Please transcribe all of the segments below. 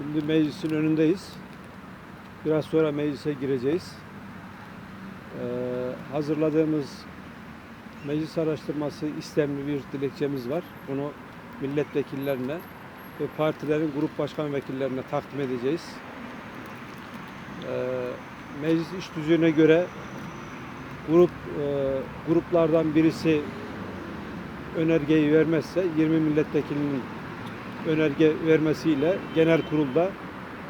Şimdi meclisin önündeyiz. Biraz sonra meclise gireceğiz. Ee, hazırladığımız meclis araştırması istemli bir dilekçemiz var. Bunu milletvekillerine ve partilerin grup başkan vekillerine takdim edeceğiz. Ee, meclis iş düzüğüne göre grup e, gruplardan birisi önergeyi vermezse 20 milletvekilinin önerge vermesiyle genel kurulda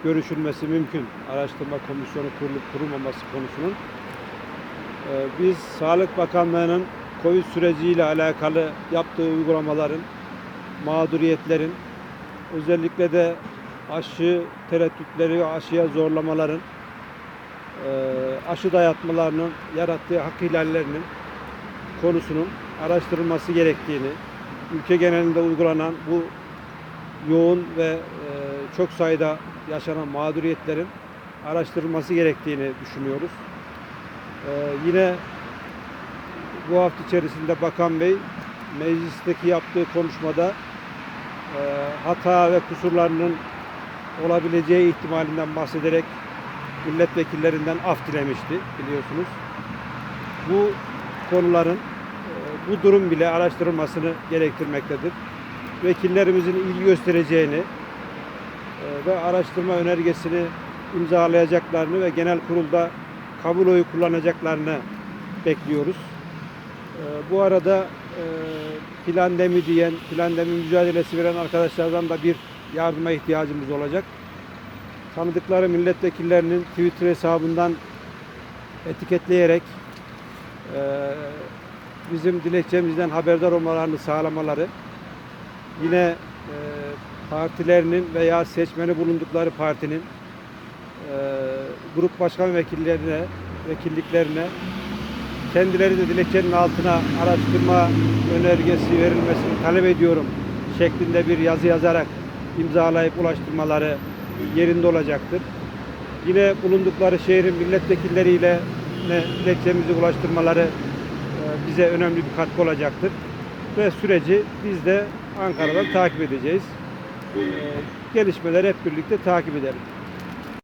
görüşülmesi mümkün. Araştırma komisyonu kurulup kurulmaması konusunun. Ee, Biz Sağlık Bakanlığı'nın Covid süreciyle alakalı yaptığı uygulamaların, mağduriyetlerin, özellikle de aşı tereddütleri ve aşıya zorlamaların, e, aşı dayatmalarının yarattığı hak ihlallerinin konusunun araştırılması gerektiğini, ülke genelinde uygulanan bu yoğun ve e, çok sayıda yaşanan mağduriyetlerin araştırılması gerektiğini düşünüyoruz. E, yine bu hafta içerisinde Bakan Bey meclisteki yaptığı konuşmada e, hata ve kusurlarının olabileceği ihtimalinden bahsederek milletvekillerinden af dilemişti biliyorsunuz. Bu konuların bu durum bile araştırılmasını gerektirmektedir. Vekillerimizin ilgi göstereceğini e, ve araştırma önergesini imzalayacaklarını ve genel kurulda kabul oyu kullanacaklarını bekliyoruz. E, Bu arada e, plandemi diyen, plandemi mücadelesi veren arkadaşlardan da bir yardıma ihtiyacımız olacak. Tanıdıkları milletvekillerinin Twitter hesabından etiketleyerek bizim dilekçemizden haberdar olmalarını sağlamaları, yine e, partilerinin veya seçmeni bulundukları partinin e, grup başkan vekillerine, vekilliklerine kendileri de dilekçenin altına araştırma önergesi verilmesini talep ediyorum şeklinde bir yazı yazarak imzalayıp ulaştırmaları yerinde olacaktır. Yine bulundukları şehrin milletvekilleriyle dilekçemizi ulaştırmaları e, bize önemli bir katkı olacaktır. Ve süreci biz de Ankara'dan takip edeceğiz. E, Gelişmeleri hep birlikte takip edelim.